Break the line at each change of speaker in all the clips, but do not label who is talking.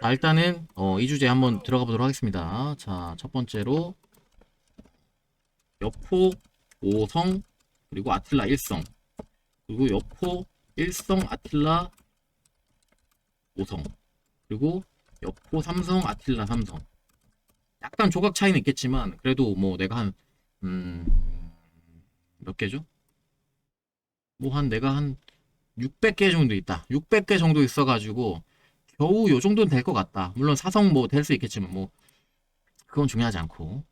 자, 일단은 어, 이 주제 한번 들어가 보도록 하겠습니다. 자, 첫 번째로 여포 5성 그리고 아틸라 1성 그리고 여포 1성 아틸라 5성 그리고 여포 3성 아틸라 3성 약간 조각 차이는 있겠지만 그래도 뭐 내가 한 음, 몇 개죠? 뭐 한 내가 한 600개 정도 있다. 600개 정도 있어가지고 겨우 요 정도는 될 것 같다. 물론 사성 뭐 될 수 있겠지만 뭐 그건 중요하지 않고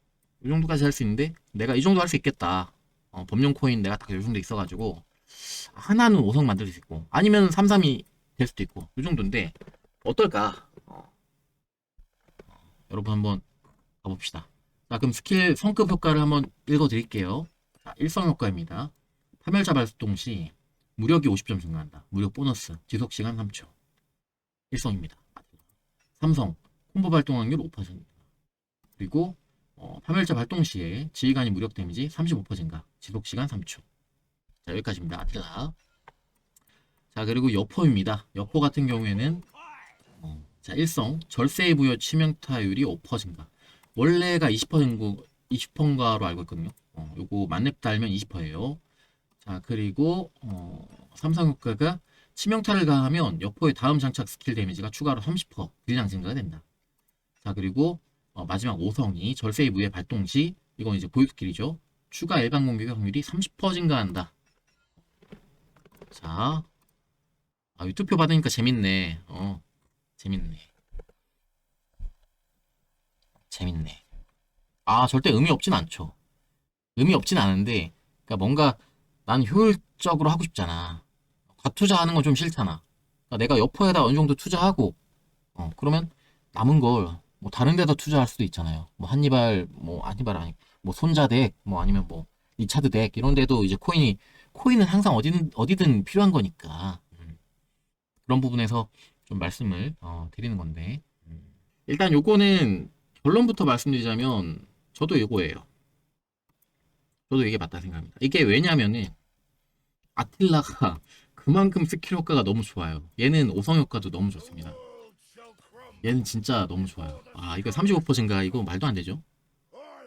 이 정도까지 할 수 있는데 내가 이 정도 할 수 있겠다. 어, 범용 코인 내가 딱 요 정도 있어가지고 하나는 5성 만들 수 있고 아니면 33이 될 수도 있고 이 정도인데 어떨까? 어. 어, 여러분 한번 가봅시다. 자 그럼 스킬 성급 효과를 한번 읽어드릴게요. 자, 일성 효과입니다. 파멸자 발동 시 무력이 50점 증가한다. 무력 보너스 지속 시간 3초. 일성입니다. 삼성 콤보 발동 확률 5%. 그리고 어, 파멸자 발동 시에 지휘관이 무력 데미지 35% 증가. 지속 시간 3초. 자 여기까지입니다. 아틀라. 자 그리고 여포입니다. 여포 같은 경우에는 어, 자 일성 절세 부여 치명타율이 5% 증가. 원래가 20%인가 20%인가로 알고 있거든요. 어, 요거 만렙 달면 20%예요. 자 그리고 어, 삼성 효과가 치명타를 가하면 여포의 다음 장착 스킬 데미지가 추가로 30% 딜량 증가가 된다. 자 그리고 어, 마지막 5성이 절세의 무예 발동 시 이건 이제 보유 스킬이죠. 추가 일반 공격의 확률이 30% 증가한다. 자, 아, 유튜표 받으니까 재밌네. 어, 재밌네. 재밌네. 아, 절대 의미 없진 않죠. 의미 없진 않은데, 그러니까 뭔가 난 효율적으로 하고 싶잖아. 과투자하는 건 좀 싫잖아. 그러니까 내가 여포에다 어느 정도 투자하고, 어, 그러면 남은 걸, 뭐, 다른 데다 투자할 수도 있잖아요. 뭐, 한니발, 뭐, 한니발 아니, 뭐, 손자덱, 뭐, 아니면 뭐, 리차드 덱, 이런 데도 이제 코인이, 코인은 항상 어디든, 어디든 필요한 거니까. 음. 그런 부분에서 좀 말씀을, 어, 드리는 건데. 음. 일단 요거는, 결론부터 말씀드리자면, 저도 요거예요. 저도 이게 맞다 생각합니다. 이게 왜냐면은, 아틸라가 그만큼 스킬 효과가 너무 좋아요. 얘는 5성 효과도 너무 좋습니다. 얘는 진짜 너무 좋아요. 아, 이거 35% 증가, 이거 말도 안 되죠?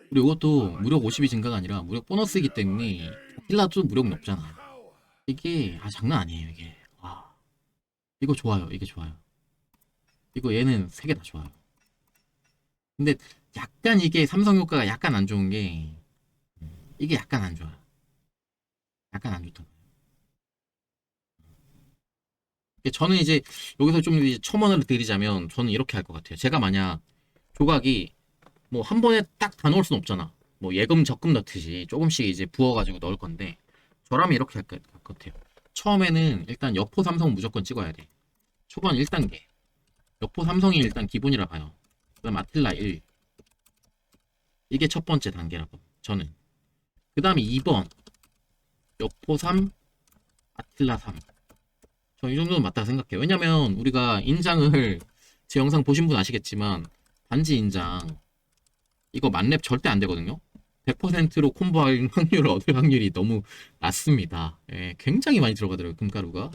그리고 이것도 무력 50이 증가가 아니라 무력 보너스이기 때문에 힐라도 무력이 높잖아. 이게, 아, 장난 아니에요, 이게. 와. 이거 좋아요, 이게 좋아요. 이거 얘는 세개다 좋아요. 근데 약간 이게 삼성 효과가 약간 안 좋은 게, 이게 약간 안 좋아. 약간 안 좋다. 저는 이제 여기서 좀 이제 첨언을 드리자면 저는 이렇게 할 것 같아요. 제가 만약 조각이 뭐 한 번에 딱 다 넣을 순 없잖아. 뭐 예금 적금 넣듯이 조금씩 이제 부어가지고 넣을 건데 저라면 이렇게 할 것 같아요. 처음에는 일단 여포 삼성 무조건 찍어야 돼. 초반 1단계. 여포 삼성이 일단 기본이라 봐요. 그다음 아틀라 1. 이게 첫 번째 단계라고 저는. 그 다음에 2번 여포 3 아틀라 3. 저이 정도는 맞다고 생각해요. 왜냐면 우리가 인장을 제 영상 보신 분 아시겠지만 반지 인장 이거 만렙 절대 안 되거든요. 100%로 콤보할 확률을 얻을 확률이 너무 낮습니다. 예, 굉장히 많이 들어가더라고요. 금가루가.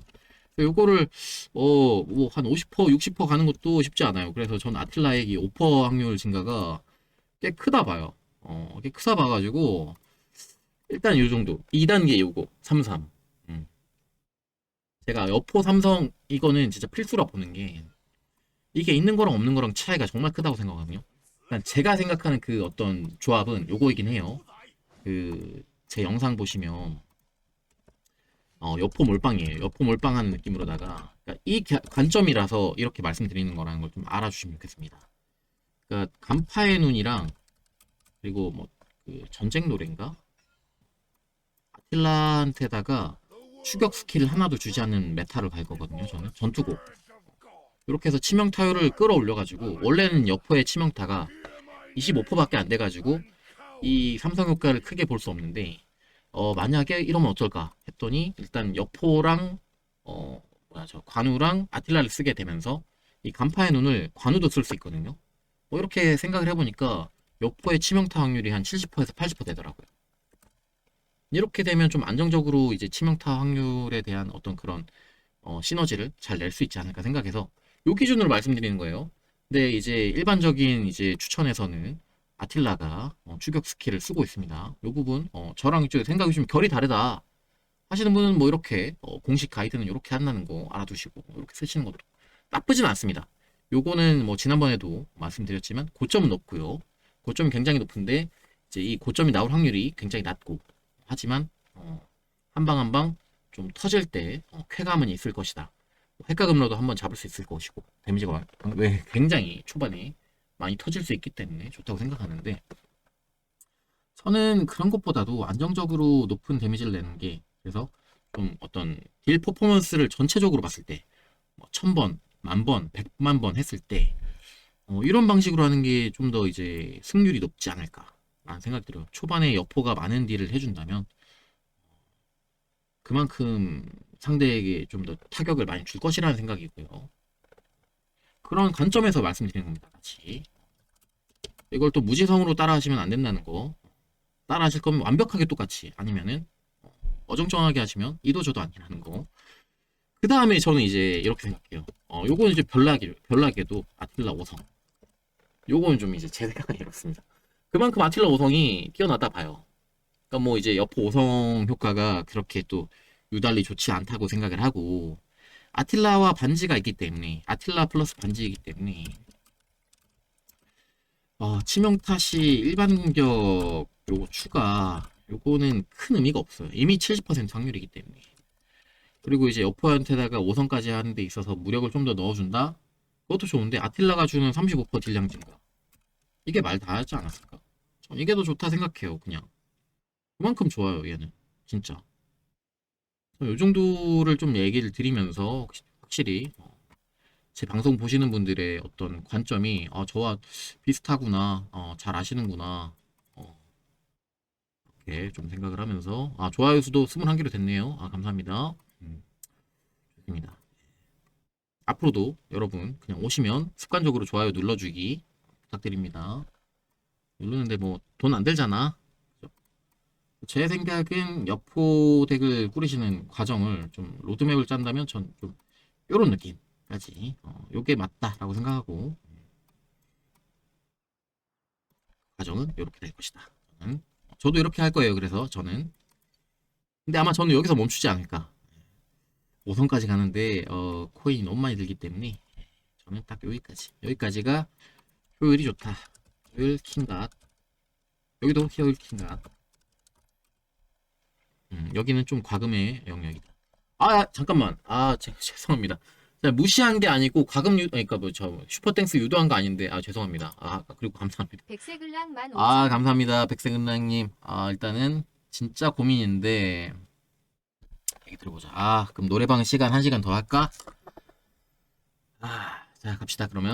요거를 어 뭐 한 50% 60% 가는 것도 쉽지 않아요. 그래서 전 아틀라의 이5% 확률 증가가 꽤 크다 봐요. 어, 꽤 크다 봐가지고 일단 요 정도 2단계 요거 33 음. 제가 여포 삼성 이거는 진짜 필수라 보는 게 이게 있는 거랑 없는 거랑 차이가 정말 크다고 생각하거든요. 일단 제가 생각하는 그 어떤 조합은 요거이긴 해요. 그 제 영상 보시면 어, 여포 몰빵이에요. 여포 몰빵하는 느낌으로다가 그러니까 이 겨- 관점이라서 이렇게 말씀드리는 거라는 걸 좀 알아주시면 좋겠습니다. 그러니까 간파의 눈이랑 그리고 뭐 그 전쟁 노래인가 아틸라한테다가 추격 스킬 하나도 주지 않는 메타를 갈 거거든요. 저는 전투곡. 이렇게 해서 치명 타율을 끌어올려가지고 원래는 여포의 치명타가 25%밖에 안 돼가지고 이 삼성 효과를 크게 볼 수 없는데 어 만약에 이러면 어떨까 했더니 일단 여포랑 어 뭐야 저 관우랑 아틸라를 쓰게 되면서 이 간파의 눈을 관우도 쓸 수 있거든요. 뭐 이렇게 생각을 해보니까 여포의 치명타 확률이 한 70%에서 80% 되더라고요. 이렇게 되면 좀 안정적으로 이제 치명타 확률에 대한 어떤 그런 어, 시너지를 잘 낼 수 있지 않을까 생각해서 요 기준으로 말씀드리는 거예요. 근데 이제 일반적인 이제 추천에서는 아틸라가 어, 추격 스킬을 쓰고 있습니다. 요 부분 어, 저랑 좀 생각이 좀 결이 다르다 하시는 분은 뭐 이렇게 어, 공식 가이드는 이렇게 한다는 거 알아두시고 이렇게 쓰시는 것도 나쁘진 않습니다. 요거는 뭐 지난번에도 말씀드렸지만 고점은 높고요. 고점이 굉장히 높은데 이제 이 고점이 나올 확률이 굉장히 낮고 하지만 어, 한방 한 방 좀 터질 때 어, 쾌감은 있을 것이다. 핵가금로도 한번 잡을 수 있을 것이고 데미지가 왜 굉장히 초반에 많이 터질 수 있기 때문에 좋다고 생각하는데 저는 그런 것보다도 안정적으로 높은 데미지를 내는 게 그래서 좀 어떤 딜 퍼포먼스를 전체적으로 봤을 때 뭐, 천번, 만번, 백만 번 했을 때 어, 이런 방식으로 하는 게 좀 더 이제 승률이 높지 않을까 라는 생각이 들어요. 초반에 여포가 많은 딜을 해준다면 그만큼 상대에게 좀 더 타격을 많이 줄 것이라는 생각이고요. 그런 관점에서 말씀드리는 겁니다. 같이. 이걸 또 무지성으로 따라하시면 안 된다는 거. 따라하실 거면 완벽하게 똑같이 아니면은 어, 어정쩡하게 하시면 이도 저도 아니라는 거. 그 다음에 저는 이제 이렇게 생각해요. 어, 요거는 이제 별나게, 별나게도 아틸라 5성. 요거는 좀 이제 제 생각은 이렇습니다. 그만큼 아틸라 5성이 뛰어나다 봐요. 그러니까 뭐 이제 여포 5성 효과가 그렇게 또 유달리 좋지 않다고 생각을 하고 아틸라와 반지가 있기 때문에 아틸라 플러스 반지이기 때문에 어, 치명타시 일반 공격 요거 추가 요거는 큰 의미가 없어요. 이미 70% 확률이기 때문에 그리고 이제 여포한테다가 5성까지 하는 데 있어서 무력을 좀 더 넣어준다? 그것도 좋은데 아틸라가 주는 35% 딜량 증가 이게 말 다 하지 않았을까? 전 이게 더 좋다 생각해요 그냥. 그만큼 좋아요 얘는. 진짜. 요 정도를 좀 얘기를 드리면서 확실히 어, 제 방송 보시는 분들의 어떤 관점이 아, 저와 비슷하구나 어, 잘 아시는구나 어, 이렇게 좀 생각을 하면서 아 좋아요 수도 21개로 됐네요. 아 감사합니다. 음, 좋습니다. 앞으로도 여러분 그냥 오시면 습관적으로 좋아요 눌러주기 부탁드립니다 누르는데 뭐 돈 안 들잖아 제 생각은 여포 덱을 꾸리시는 과정을 좀 로드맵을 짠다면 전 좀 요런 느낌까지 어, 요게 맞다라고 생각하고 과정은 이렇게 될 것이다. 저는 저도 이렇게 할 거예요. 그래서 저는 근데 아마 저는 여기서 멈추지 않을까. 5선까지 가는데 어, 코인이 너무 많이 들기 때문에 저는 딱 여기까지 여기까지가 효율이 좋다. 효율 킹갓 여기도 효율 킹갓 음, 여기는 좀 과금의 영역이다. 아, 잠깐만. 아, 제, 죄송합니다. 무시한 게 아니고 과금 유, 그러니까 뭐저 슈퍼땡스 유도한 거 아닌데 아 죄송합니다. 아 그리고 감사합니다. 만아 감사합니다, 백색은랑님. 아 일단은 진짜 고민인데 얘기 들어보자. 아 그럼 노래방 시간 한 시간 더 할까? 아, 자 갑시다 그러면.